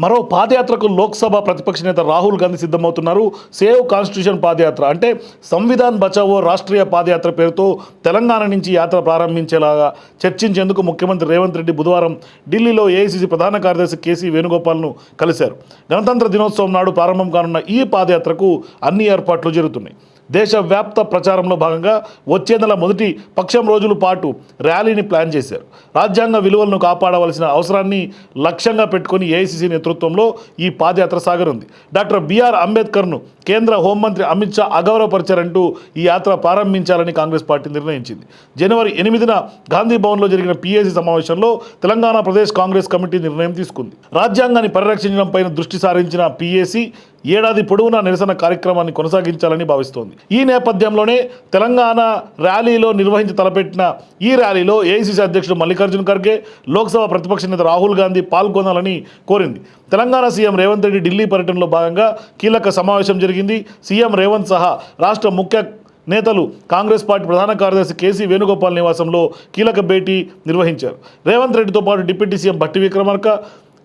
మరో పాదయాత్రకు లోక్సభ ప్రతిపక్ష నేత రాహుల్ గాంధీ సిద్ధమవుతున్నారు. సేవ్ కాన్స్టిట్యూషన్ పాదయాత్ర అంటే సంవిధాన్ బచావో రాష్ట్రీయ పాదయాత్ర పేరుతో తెలంగాణ నుంచి యాత్ర ప్రారంభించేలాగా చర్చించేందుకు ముఖ్యమంత్రి రేవంత్ రెడ్డి బుధవారం ఢిల్లీలో ఏఐసీసీ ప్రధాన కార్యదర్శి కేసీ వేణుగోపాల్ను కలిశారు. గణతంత్ర దినోత్సవం నాడు ప్రారంభం కానున్న ఈ పాదయాత్రకు అన్ని ఏర్పాట్లు జరుగుతున్నాయి. దేశవ్యాప్త ప్రచారంలో భాగంగా వచ్చే నెల మొదటి పక్షం రోజుల పాటు ర్యాలీని ప్లాన్ చేశారు. రాజ్యాంగ విలువలను కాపాడవలసిన అవసరాన్ని లక్ష్యంగా పెట్టుకుని ఏఐసిసి నేతృత్వంలో ఈ పాదయాత్ర సాగనుంది. డాక్టర్ బిఆర్ అంబేద్కర్ను కేంద్ర హోంమంత్రి అమిత్ షా అగౌరవపరిచారంటూ ఈ యాత్ర ప్రారంభించాలని కాంగ్రెస్ పార్టీ నిర్ణయించింది. జనవరి ఎనిమిదిన గాంధీ భవన్లో జరిగిన పిఏసీ సమావేశంలో తెలంగాణ ప్రదేశ్ కాంగ్రెస్ కమిటీ నిర్ణయం తీసుకుంది. రాజ్యాంగాన్ని పరిరక్షించడంపై దృష్టి సారించిన పిఏసీ ఏడాది పొడవునా నిరసన కార్యక్రమాన్ని కొనసాగించాలని భావిస్తోంది. ఈ నేపథ్యంలోనే తెలంగాణ ర్యాలీలో నిర్వహించి తలపెట్టిన ఈ ర్యాలీలో ఏఐసిసి అధ్యక్షుడు మల్లికార్జున ఖర్గే లోక్సభ ప్రతిపక్ష నేత రాహుల్ గాంధీ పాల్గొనాలని కోరింది. తెలంగాణ సీఎం రేవంత్ రెడ్డి ఢిల్లీ పర్యటనలో భాగంగా కీలక సమావేశం జరిగింది. సీఎం రేవంత్ సహా రాష్ట్ర ముఖ్య నేతలు కాంగ్రెస్ పార్టీ ప్రధాన కార్యదర్శి కేసీ వేణుగోపాల్ నివాసంలో కీలక భేటీ నిర్వహించారు. రేవంత్ రెడ్డితో పాటు deputy CM Bhatti Vikramarka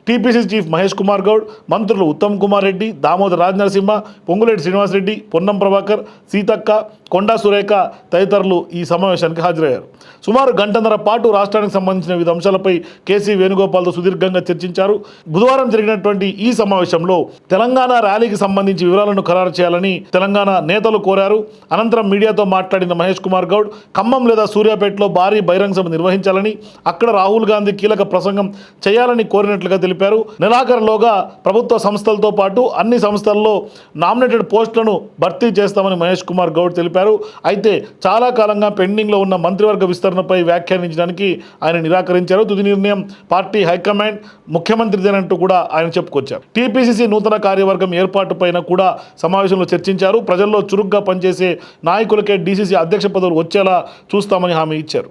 TPC chief Mahesh Kumar Goud మంత్రులు ఉత్తమ్ కుమార్ రెడ్డి దామోదర్ రాజ్ నరసింహ పొంగులేటి శ్రీనివాసరెడ్డి పొన్నం ప్రభాకర్ సీతక్క కొండా సురేఖ తదితరులు ఈ సమావేశానికి హాజరయ్యారు. సుమారు గంటన్నర పాటు రాష్ట్రానికి సంబంధించిన వివిధ అంశాలపై కేసీ వేణుగోపాల్తో సుదీర్ఘంగా చర్చించారు. బుధవారం జరిగినటువంటి ఈ సమావేశంలో తెలంగాణ ర్యాలీకి సంబంధించి వివరాలను ఖరారు చేయాలని తెలంగాణ నేతలు కోరారు. అనంతరం మీడియాతో మాట్లాడిన మహేష్ కుమార్ గౌడ్ ఖమ్మం లేదా సూర్యాపేటలో భారీ బహిరంగ సభ నిర్వహించాలని అక్కడ రాహుల్ గాంధీ కీలక ప్రసంగం చేయాలని కోరినట్లుగా తెలిపారు. నెలాఖరులోగా ప్రభుత్వ సంస్థలతో పాటు అన్ని సంస్థల్లో నామినేటెడ్ పోస్టులను భర్తీ చేస్తామని మహేష్ కుమార్ గౌడ్ తెలిపారు అయితే చాలా కాలంగా పెండింగ్లో ఉన్న మంత్రివర్గ విస్తరణపై వ్యాఖ్యానించడానికి ఆయన నిరాకరించారు. తుది నిర్ణయం పార్టీ హైకమాండ్ ముఖ్యమంత్రిదేనంటూ కూడా ఆయన చెప్పుకొచ్చారు. టీపీసీసీ నూతన కార్యవర్గం ఏర్పాటుపైన కూడా సమావేశంలో చర్చించారు. ప్రజల్లో చురుగ్గా పనిచేసే నాయకులకే డీసీసీ అధ్యక్ష పదవులు వచ్చేలా చూస్తామని హామీ ఇచ్చారు.